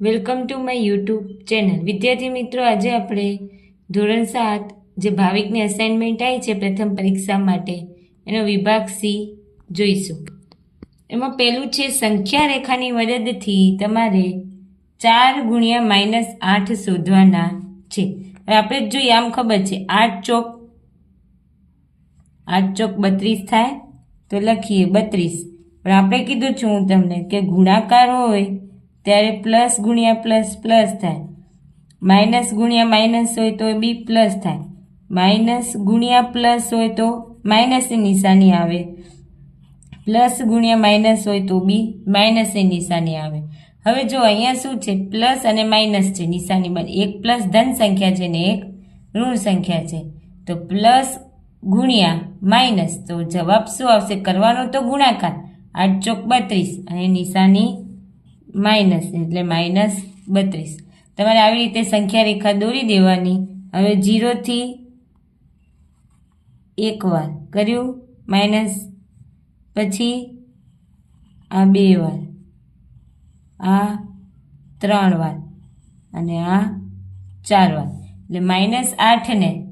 Welcome to my YouTube channel વિદ્યાર્થી મિત્રો, આજે આપણે ધોરણ સાત જે ભાવિકની અસાઇનમેન્ટ આવી છે પ્રથમ પરીક્ષા માટે, એનો વિભાગ સી જોઈશું. એમાં પહેલું છે સંખ્યા રેખાની મદદથી તમારે ચાર ગુણ્યા માઇનસ આઠ શોધવાના છે. હવે આપણે જોઈએ, આમ ખબર છે, આઠ ચોક આઠ ચોક બત્રીસ થાય તો લખીએ બત્રીસ. પણ આપણે કીધું છું હું તમને કે ગુણાકાર હોય ત્યારે પ્લસ ગુણ્યા પ્લસ પ્લસ થાય. માઇનસ ગુણ્યા માઇનસ હોય તો બી પ્લસ થાય. માઇનસ ગુણ્યા પ્લસ હોય તો માઇનસની નિશાની આવે. પ્લસ ગુણ્યા માઇનસ હોય તો બી માઇનસની નિશાની આવે. હવે જો અહીંયા શું છે? પ્લસ અને માઇનસ છે. નિશાની બને. એક પ્લસ ધન સંખ્યા છે ને એક ઋણ સંખ્યા છે. તો પ્લસ ગુણ્યા માઇનસ તો જવાબ શું આવશે? કરવાનો તો ગુણાકાર. આઠ ચોક બત્રીસ. અને નિશાની માઇનસ એટલે માઇનસ બત્રીસ. તમારે આવી રીતે સંખ્યા રેખા દોરી દેવાની. હવે જીરોથી એક વાર કર્યું. માઇનસ પછી આ બે વાર. આ ત્રણ વાર. અને આ ચાર વાર. એટલે માઇનસ આઠને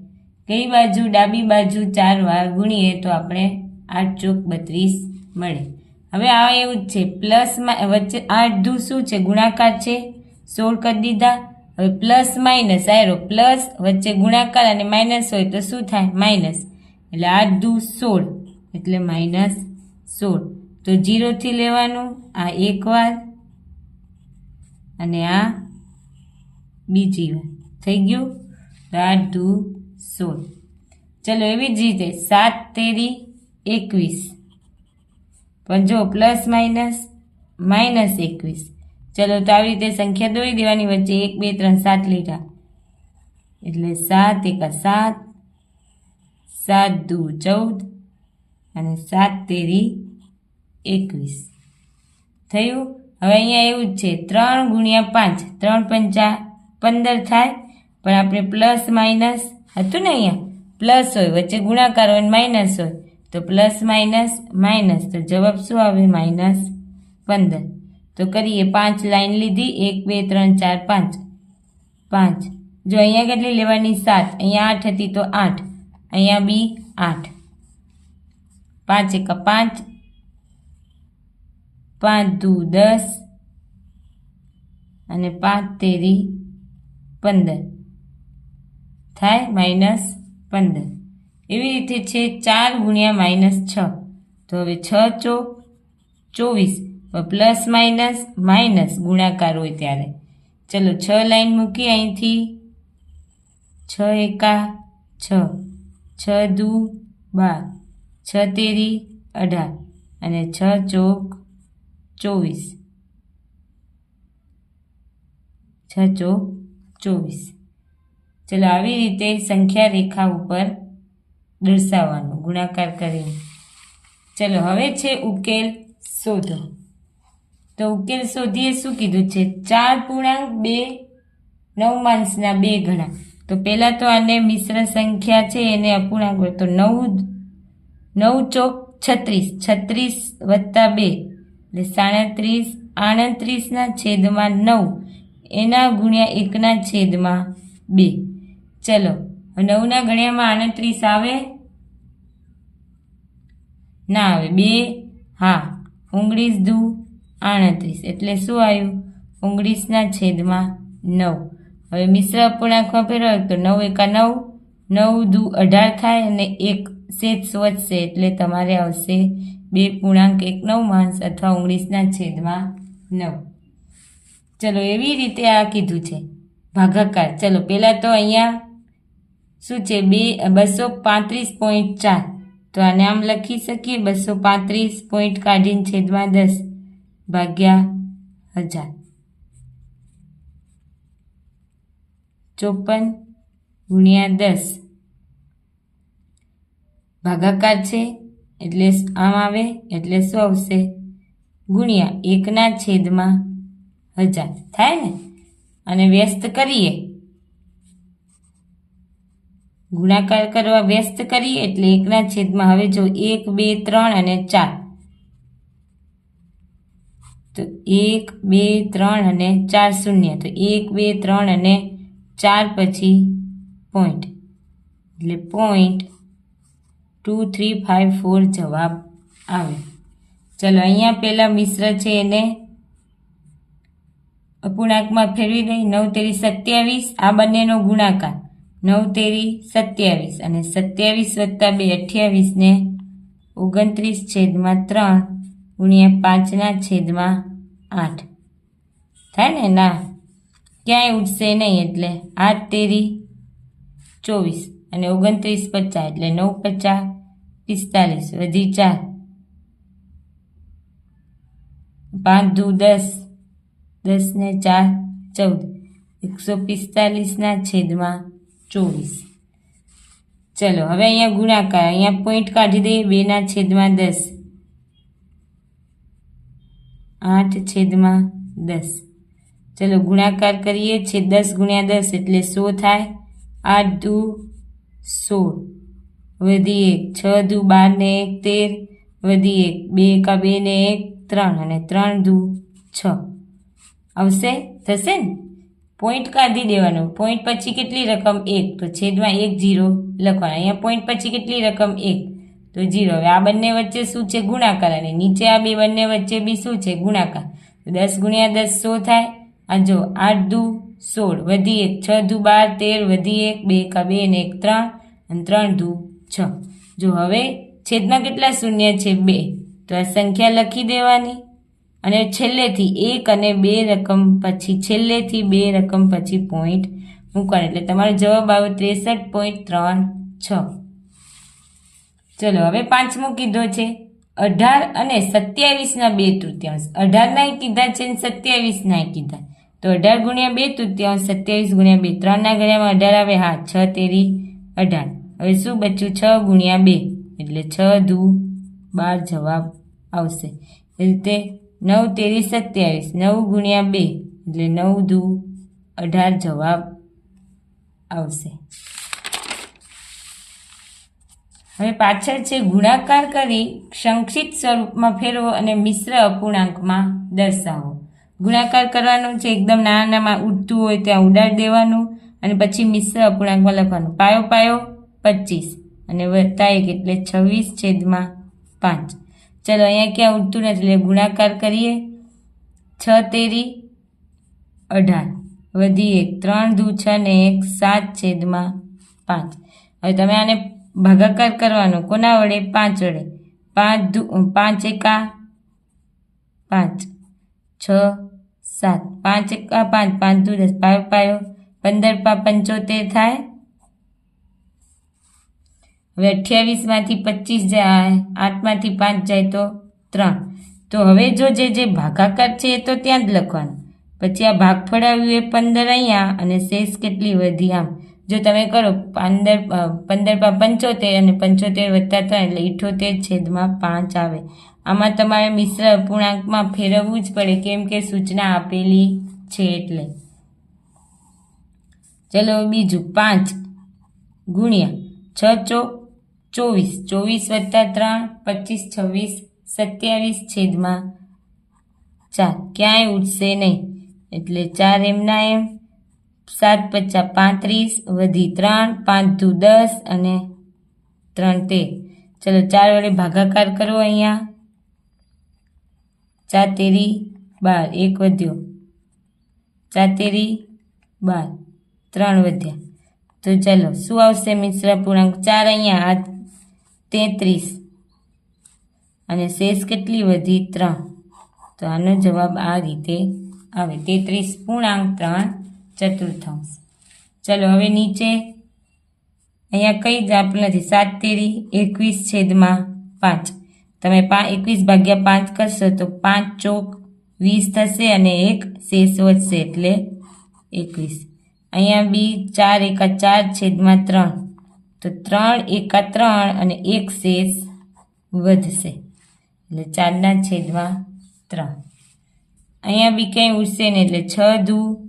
કઈ બાજુ? ડાબી બાજુ ચાર વાર ગુણીએ તો આપણે આઠ ચોક બત્રીસ મળે. હવે આ એવું જ છે. પ્લસમાં વચ્ચે દુ શું છે? ગુણાકાર છે? સોળ કરી દીધા. હવે પ્લસ માઇનસ આયરો. પ્લસ વચ્ચે ગુણાકાર અને માઇનસ હોય તો શું થાય? માઇનસ એટલે અડધું સોળ. એટલે માઇનસ સોળ. તો જીરોથી લેવાનું આ એક વાર અને આ બીજી વાર. થઈ ગયું? તો અડધું સોળ. ચલો એવી જ રીતે સાત તેરી એકવીસ. પણ જો પ્લસ માઇનસ માઇનસ એકવીસ. ચલો તો આવી રીતે સંખ્યા દોરી દેવાની વચ્ચે એક, બે, ત્રણ, સાત લીધા. એટલે સાત એકા સાત સાત દુ ચૌદ, અને સાત તેરી એકવીસ. થયું? હવે અહીંયા એવું જ છે, ત્રણ ગુણ્યા પાંચ, ત્રણ પંચા પંદર થાય, પણ આપણે પ્લસ માઇનસ હતું ને અહીંયા? પ્લસ હોય, વચ્ચે ગુણાકાર હોય માઇનસ હોય. તો પ્લસ માઇનસ માઇનસ તો જવાબ શું આવે? માઇનસ પંદર. તો કરીએ પાંચ લાઈન લીધી, એક, બે, ત્રણ, ચાર, પાંચ. પાંચ. જો અહીંયા કેટલી લેવાની? સાત. અહીંયા આઠ હતી તો આઠ. અહીંયા બી આઠ. પાંચ એક પાંચ. પાંચ દુ દસ. અને પાંચ તેરી પંદર. થાય? માઇનસ પંદર. એવી રીતે છે ચાર ગુણ્યા માઇનસ છ. તો હવે છ ચોક ચોવીસ. પ્લસ માઇનસ માઇનસ ગુણાકાર હોય ત્યારે. ચલો છ લાઈન મૂકી અહીંથી. છ એકા છ. છ દુ બાર. છ તેરી અઢાર. અને છ ચોક ચોવીસ. છ ચોક ચોવીસ. ચલો આવી રીતે સંખ્યા રેખા ઉપર દર્શાવવાનું, ગુણાકાર કરીને. ચલો, હવે છે ઉકેલ શોધો. તો ઉકેલ શોધીએ શું કીધું છે? ચાર પૂર્ણાંક બે નવમાંશના બે ગણા. તો પહેલાં તો આને મિશ્ર સંખ્યા છે, એને અપૂર્ણાંક તો નવ નવ ચોક છત્રીસ છત્રીસ વત્તા બે. એટલે સાડત્રીસ, આડત્રીસના છેદમાં નવ, એના ગુણ્યા એકના છેદમાં બે. ચલો નવના ગણ્યામાં આડત્રીસ આવે? ના આવે. બે, હા. ઓગણીસ દુ આડત્રીસ એટલે શું આવ્યું? ઓગણીસના છેદમાં નવ. હવે મિશ્ર અપૂર્ણાંકમાં ફેરવાય તો નવ એકા નવ નવ દુ અઢાર થાય અને એક શેષ વધશે એટલે તમારે આવશે બે પૂર્ણાંક એક નવ માણસ અથવા ઓગણીસના છેદમાં નવ. ચલો, એવી રીતે આ કીધું છે. ભાગાકાર. ચલો, પહેલાં તો અહીંયા શું છે બે? બસો પાંત્રીસ પોઈન્ટ ચાર. તો આને આમ લખી શકીએ? બસો પાંત્રીસ પોઈન્ટ કાઢીને છેદમાં દસ ભાગ્યા હજાર. ચોપન ગુણ્યા દસ. ભાગાકાર છે, એટલે આમ આવે, એટલે શું આવશે? ગુણ્યા એકના છેદમાં હજાર. થાય ને? અને વ્યસ્ત કરીએ. ગુણાકાર કરવા વ્યસ્ત કરીએ એટલે એકના છેદમાં હવે જો એક, બે, ત્રણ અને ચાર. તો એક, બે, ત્રણ અને ચાર શૂન્ય. તો એક, બે, ત્રણ અને ચાર પછી પોઈન્ટ એટલે point two three five four જવાબ આવે. ચલો, અહીંયા પહેલાં મિશ્ર છે એને અપૂર્ણાંકમાં ફેરવી દઈ. નવ તેરી સત્યાવીસ. આ બંનેનો ગુણાકાર. નવ તેરી સત્યાવીસ અને સત્યાવીસ વત્તા બે અઠ્યાવીસને ઓગણત્રીસ છેદમાં ત્રણ ગુણ્યા પાંચના છેદમાં આઠ. થાય ને? ના. ક્યાંય ઉઠશે નહીં એટલે આઠ તેરી ચોવીસ અને ઓગણત્રીસ પચાસ એટલે નવ પચાસ પિસ્તાલીસ વધી ચાર. પાંચ દુ દસ દસ ને ચાર ચૌદ. એકસો પિસ્તાલીસના છેદમાં ચોવીસ. ચલો, હવે અહીંયા ગુણાકાર, અહીંયા પોઈન્ટ કાઢી દઈએ બેના છેદમાં દસ. આઠ છેદમાં દસ. ચલો, ગુણાકાર કરીએ છે દસ ગુણ્યા દસ એટલે સો થાય. આઠ દુ સોળ. વધી એક, છ દુ બાર ને એક તેર. વધી એક, બે એકા બે ને એક ત્રણ અને ત્રણ દુ છ. આવશે? થશે ને? પોઈન્ટ કાઢી દેવાનો. પોઈન્ટ પછી કેટલી રકમ? એક. તો છેદમાં એક જીરો લખવાનો. અહીંયા પોઈન્ટ પછી કેટલી રકમ? એક. તો જીરો હવે આ બંને વચ્ચે શું છે? ગુણાકાર. અને નીચે આ બે બંને વચ્ચે બી શું છે? ગુણાકાર. દસ ગુણ્યા દસ સો થાય? આ જો આઠ દુ સોળ વધી એક, છ દુ બાર, તેર વધી એક, બે કા બે ને એક ત્રણ, અને ત્રણ દુ છ. જો હવે છેદમાં કેટલા શૂન્ય છે? બે. તો આ સંખ્યા લખી દેવાની. અને છેલ્લેથી એક અને બે રકમ પછી, છેલ્લેથી બે રકમ પછી પોઈન્ટ મૂકવાનો. એટલે તમારો જવાબ આવ્યો ત્રેસઠ પોઈન્ટ ત્રણ છ. ચલો, હવે પાંચમો કીધો છે. અઢાર અને સત્યાવીસના બે તૃતીયાંશ. અઢારના કીધા છે અને સત્યાવીસના કીધા. તો અઢાર ગુણ્યા બે તૃતીયાંશ, સત્યાવીસ ગુણ્યા બે. ત્રણના ગુણ્યામાં અઢાર આવે, હા, છ તેરી અઢાર. હવે શું બચ્યું? છ ગુણ્યા બે. એટલે છ દુ બાર જવાબ આવશે. એ રીતે નવ તેવીસ સત્યાવીસ, નવ ગુણ્યા બે, એટલે નવ દુ અઢાર જવાબ આવશે. હવે પાછળ છે ગુણાકાર કરી સંક્ષિપ્ત સ્વરૂપમાં ફેરવો અને મિશ્ર અપૂર્ણાંકમાં દર્શાવો. ગુણાકાર કરવાનો છે એકદમ નાના નાના ઉડતું હોય ત્યાં ઉડાડી દેવાનું અને પછી મિશ્ર અપૂર્ણાંકમાં લખવાનું. પાયો પાયો પચીસ અને વત્તા એક એટલે છવ્વીસ છેદમાં પાંચ. ચલો અહીંયા ક્યાં ઉડતું નથી? એટલે ગુણાકાર કરીએ. છ, તેરી, અઢાર. વધી એક ત્રણ, દુ, છ ને એક, સાત છેદમાં પાંચ. હવે તમે આને ભાગાકાર કરવાનો. કોના વડે? પાંચ વડે. પાંચ, દુ પાંચ એકા પાંચ. છ, સાત. પાંચ એકા પાંચ. પાંચ દુ દસ. પાયો પાયો. પંદર પા પંચોતેર થાય. હવે અઠ્યાવીસમાંથી પચીસ જાય, આઠમાંથી પાંચ જાય તો ત્રણ. તો હવે જો જે જે ભાગાકાર છે એ તો ત્યાં જ લખવાનું. પછી આ ભાગફળ આવ્યું એ પંદર અહીંયા અને શેષ કેટલી વધી આમ. જો તમે કરો પંદર પંદર પા પંચોતેર અને પંચોતેર વત્તા ત્રણ એટલે ઇઠોતેર છેદમાં પાંચ આવે. આમાં તમારે મિશ્ર અપૂર્ણાંકમાં ફેરવવું જ પડે કેમ કે સૂચના આપેલી છે એટલે. ચલો બીજું પાંચ ગુણ્યા છ ચોક ચોવીસ ચોવીસ વત્તા ત્રણ, પચીસ, છવ્વીસ, સત્યાવીસ છેદમાં ચાર. ક્યાંય ઉઠશે નહીં. એટલે ચાર એમના એમ. સાત પચાસ પાંત્રીસ, વધી ત્રણ, પાંચ દુ દસ અને ત્રણ તેર. ચલો ચાર વડે ભાગાકાર કરો અહીંયા. ચાર તેરી બાર. એક વધ્યો. ચાર તેરી બાર. ત્રણ વધ્યા. તો ચલો, શું આવશે મિશ્ર પૂર્ણાંક? ચાર અહીંયા આ તેત્રીસ. અને શેષ કેટલી વધી? ત્રણ. તો આનો જવાબ આ રીતે આવે. તેત્રીસ પૂર્ણાંક ત્રણ ચતુર્થાંશ. ચલો, હવે નીચે. અહીંયા કંઈ જ આપણું નથી. સાત, તેરી, એકવીસ, છેદમાં પાંચ. તમે પા, એકવીસ ભાગ્યા પાંચ કરશો તો પાંચ ચોક વીસ થશે અને એક શેષ વધશે એટલે એકવીસ. અહીંયા બી ચાર એકા ચાર છેદમાં ત્રણ. તો ત્રણ એકા ત્રણ અને એક શેષ વધશે. એટલે ચારના છેદમાં ત્રણ. અહીંયા બી કંઈ ઉડશે ને એટલે છ દુ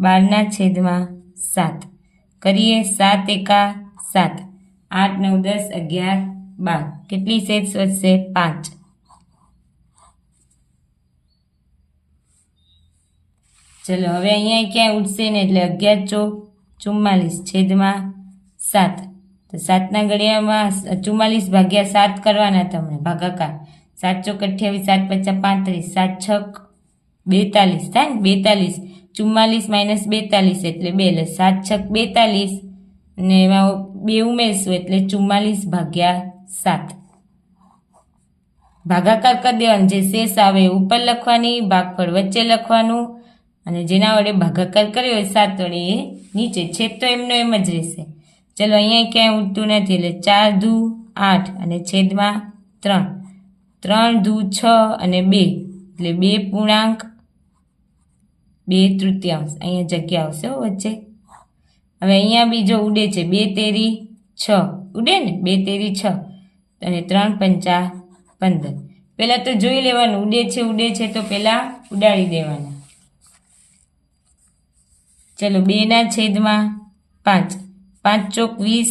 બારના છેદમાં સાત. કરીએ સાત એકા સાત. આઠ, નવ, દસ, અગિયાર, બાર. કેટલી સેટ્સ વધશે? પાંચ. ચલો, હવે અહીંયા ક્યાંય ઉઠશે ને એટલે અગિયાર ચોક. ચુમ્માલીસ છેદમાં સાત. તો સાતના ઘડિયામાં ચુમ્માલીસ ભાગ્યા સાત કરવાના તમને, ભાગાકાર. સાત ચોક અઠ્યાવીસ સાત પચાસ પાંત્રીસ, સાત છક બેતાલીસ, થાય ને? બેતાલીસ. ચુમ્માલીસ માઇનસ બેતાલીસ એટલે બે, એટલે સાત છક બેતાલીસ. ને એમાં બે ઉમેરશું એટલે ચુમ્માલીસ ભાગ્યા સાત. ભાગાકાર કરી દેવાનું, જે શેષ આવે ઉપર લખવાની, ભાગફળ વચ્ચે લખવાનું અને જેના વડે ભાગાકાર કર્યો હોય સાત વડે એ નીચે છેદ તો એમનો એમ જ રહેશે. ચલો અહીંયા ક્યાંય ઉડતું નથી એટલે ચાર ધુ આઠ અને છેદમાં ત્રણ. ત્રણ ધુ છ અને બે એટલે બે પૂર્ણાંક બે તૃતીયાંશ. અહીંયા જગ્યા આવશે વચ્ચે. હવે અહીંયા બીજો ઉડે છે બે તેરી છ. ઉડે ને? બે તેરી છ અને ત્રણ પંચા પંદર. પહેલાં તો જોઈ લેવાનું, ઉડે છે ઉડે છે તો પહેલાં ઉડાડી દેવાના. ચલો બેના છેદમાં પાંચ. પાંચ ચોક વીસ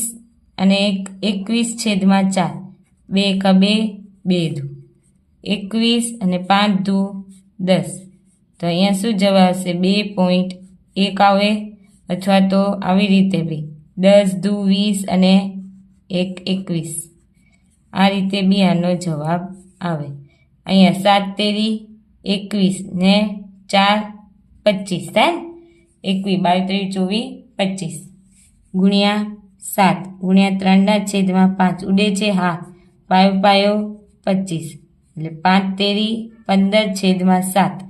અને એક એકવીસ છેદમાં ચાર. બે એકા બે બે ધુ એકવીસ અને પાંચ ધુ દસ. તો અહીંયા શું જવાબ આવશે? બે પોઈન્ટ એક આવે અથવા તો આવી રીતે બી. દસ ધુ વીસ અને એક એકવીસ. આ રીતે બી આનો જવાબ આવે. અહીંયા સાત તેરી એકવીસ ને ચાર પચીસ થાય એકવીસ બાવીસ ત્રેવીસ ચોવીસ પચીસ. ગુણ્યા સાત. ગુણ્યા ત્રણના છેદમાં પાંચ. ઉડે છે હા પાયો પાયો પચીસ. એટલે પાંચ તેરી પંદર છેદમાં સાત.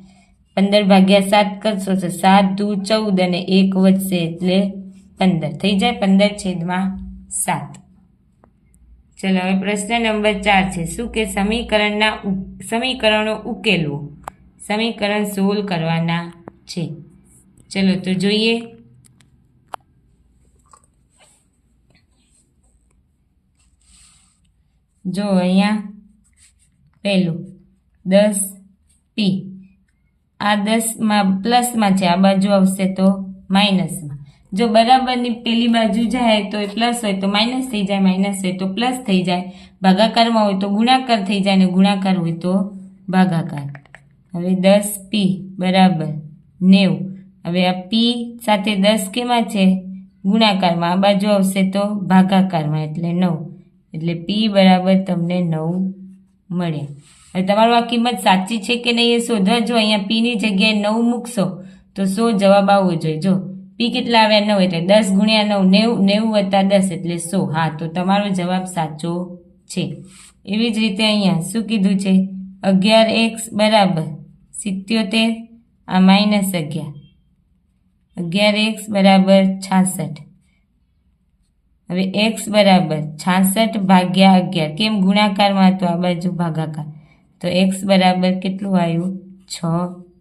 પંદર ભાગ્યા સાત કરશો તો સાત દુ ચૌદ અને એક વધશે એટલે પંદર. થઈ જાય પંદર છેદમાં સાત. ચલો, હવે પ્રશ્ન નંબર ચાર છે. શું કે સમીકરણના સમીકરણો ઉકેલવું? સમીકરણ સોલ્વ કરવાના છે. ચલો તો જોઈએ. જો અહીંયા પહેલું દસ પી. આ દસમાં પ્લસમાં છે, આ બાજુ આવશે તો માઇનસમાં. જો બરાબરની પેલી બાજુ જાય તો એ પ્લસ હોય તો માઇનસ થઈ જાય, માઇનસ હોય તો પ્લસ થઈ જાય. ભાગાકારમાં હોય તો ગુણાકાર થઈ જાય અને ગુણાકાર હોય તો ભાગાકાર. હવે દસ પી બરાબર નેવું. હવે આ પી સાથે દસ કેમાં છે? ગુણાકારમાં. આ બાજુ આવશે તો ભાગાકારમાં, એટલે નવ. એટલે પી બરાબર તમને નવ મળે. હવે તમારું આ કિંમત સાચી છે કે નહીં એ શોધવા જો. અહીંયા પીની જગ્યાએ નવ મૂકશો તો સો જવાબ આવવો જોઈએ. જો પી કેટલા આવ્યા? નવ એટલે દસ ગુણ્યા નવ, નેવું નેવું વત્તા દસ એટલે સો. હા, તો તમારો જવાબ સાચો છે. એવી જ રીતે અહીંયા શું કીધું છે? અગિયાર એક્સ બરાબર સિત્યોતેર, આ માઇનસ અગિયાર. અગિયાર એક્સ બરાબર છાસઠ. હવે એક્સ બરાબર છાસઠ ભાગ્યા અગિયાર. કેમ ગુણાકારમાં તો આ બાજુ ભાગાકાર? તો એક્સ બરાબર કેટલું આવ્યું? છ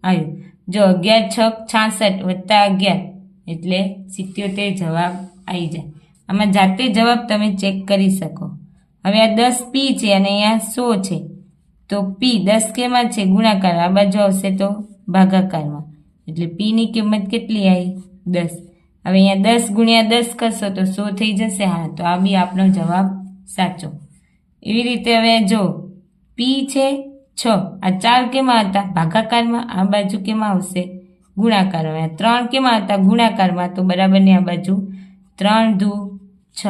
આવ્યું. જો અગિયાર છ છાસઠ વત્તા અગિયાર એટલે સિત્યોતેર જવાબ આવી જાય. આમાં જાતે જવાબ તમે ચેક કરી શકો. હવે આ દસ પી છે અને અહીંયા સો છે. તો પી દસ કેમાં છે? ગુણાકાર. આ બાજુ આવશે તો ભાગાકારમાં. એટલે પીની કિંમત કેટલી આવી દસ. હવે અહીંયા દસ ગુણ્યા દસ કરશો તો સો થઈ જશે. હા, તો આ બી આપણો જવાબ સાચો. એવી રીતે હવે જો પી છે છ. આ ચાર કેમાં હતા? ભાગાકારમાં. આ બાજુ કેમાં આવશે? ગુણાકાર. હવે ત્રણ કેમાં હતા? ગુણાકારમાં. તો બરાબરની આ બાજુ? ત્રણ ધુ છ.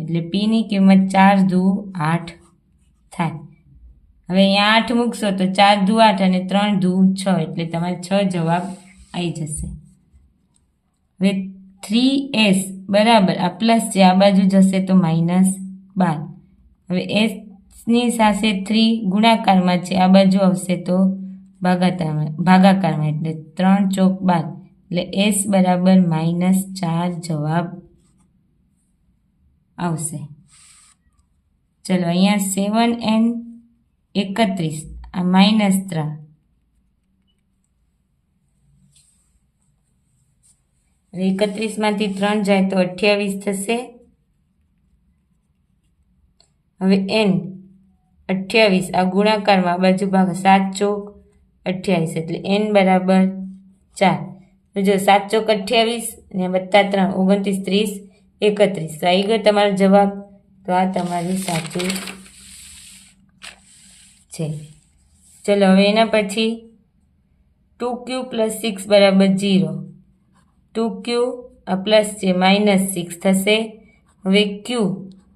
એટલે પીની કિંમત ચાર ધુ આઠ થાય. હવે અહીંયા આઠ મૂકશો તો ચાર ધુ આઠ અને ત્રણ ધુ છ, એટલે તમારે છ જવાબ આવી જશે. હવે થ્રી એસ બરાબર, આ પ્લસ છે આ બાજુ જશે તો માઇનસ બાર. હવે એસની સાથે થ્રી ગુણાકારમાં છે આ બાજુ આવશે તો ભાગાકારમાં ભાગાકારમાં, એટલે ત્રણ ચોક બાર. એટલે એસ બરાબર માઇનસ ચાર જવાબ આવશે. ચલો, અહીંયા સેવન એન એકત્રીસ, આ માઇનસ ત્રણ. એકત્રીસમાંથી ત્રણ જાય તો અઠ્યાવીસ થશે. હવે એન અઠ્યાવીસ, આ ગુણાકારમાં બાજુ ભાગ સાત ચોક અઠ્યાવીસ, એટલે એન બરાબર ચાર. જો સાત ચોક અઠ્યાવીસ ને વત્તા ત્રણ, ઓગણત્રીસ, ત્રીસ, એકત્રીસ. તો આવી ગયો તમારો જવાબ. તો આ તમારી સાચું છે. ચલો, હવે એના પછી ટુ ક્યુ પ્લસ સિક્સ બરાબર જીરો ટુ ક્યુ આ પ્લસ છે, માઇનસ સિક્સ થશે. હવે ક્યુ?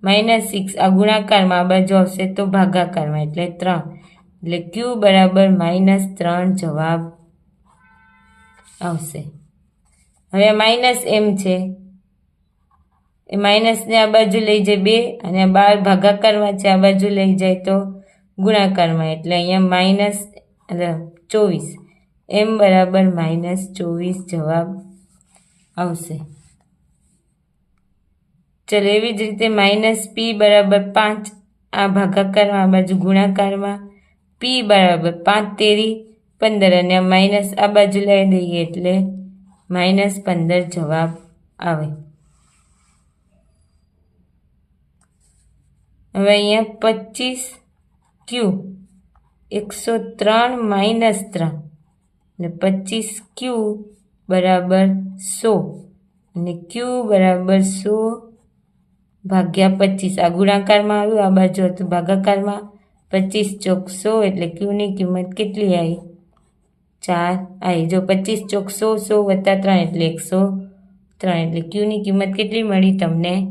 માઇનસ સિક્સ આ ગુણાકારમાં આ બાજુ આવશે તો ભાગાકારમાં, એટલે ત્રણ. એટલે ક્યુ બરાબર માઇનસ ત્રણ જવાબ આવશે. હવે માઇનસ એમ છે. એ માઇનસને આ બાજુ લઈ જાય બે અને બાર ભાગાકારમાં છે, આ બાજુ લઈ જાય તો ગુણાકારમાં એટલે અહીંયા માઇનસ ચોવીસ. એમ બરાબર માઇનસ ચોવીસ જવાબ આવશે. ચલો, એવી જ રીતે માઇનસ પી બરાબર પાંચ, આ ભાગાકારમાં, આ બાજુ ગુણાકારમાં. પી બરાબર પાંચ, તેરી પંદર અને માઇનસ આ બાજુ લઈ દઈએ એટલે માઇનસ પંદર જવાબ આવે. હવે અહીંયા પચીસ ક્યુ એકસો ત્રણ માઇનસ ત્રણ. એટલે પચીસ ક્યુ બરાબર સો. અને ક્યુ બરાબર સો ભાગ્યા પચીસ. આ ગુણાકારમાં આવ્યું, આ બાજુ હતું ભાગાકારમાં. પચીસ ચોક સો એટલે ક્યુની કિંમત કેટલી આવી? ચાર આવી. જો પચીસ ચોક સો સો વત્તા ત્રણ એટલે એકસો ત્રણ. એટલે ક્યુની કિંમત કેટલી મળી તમને?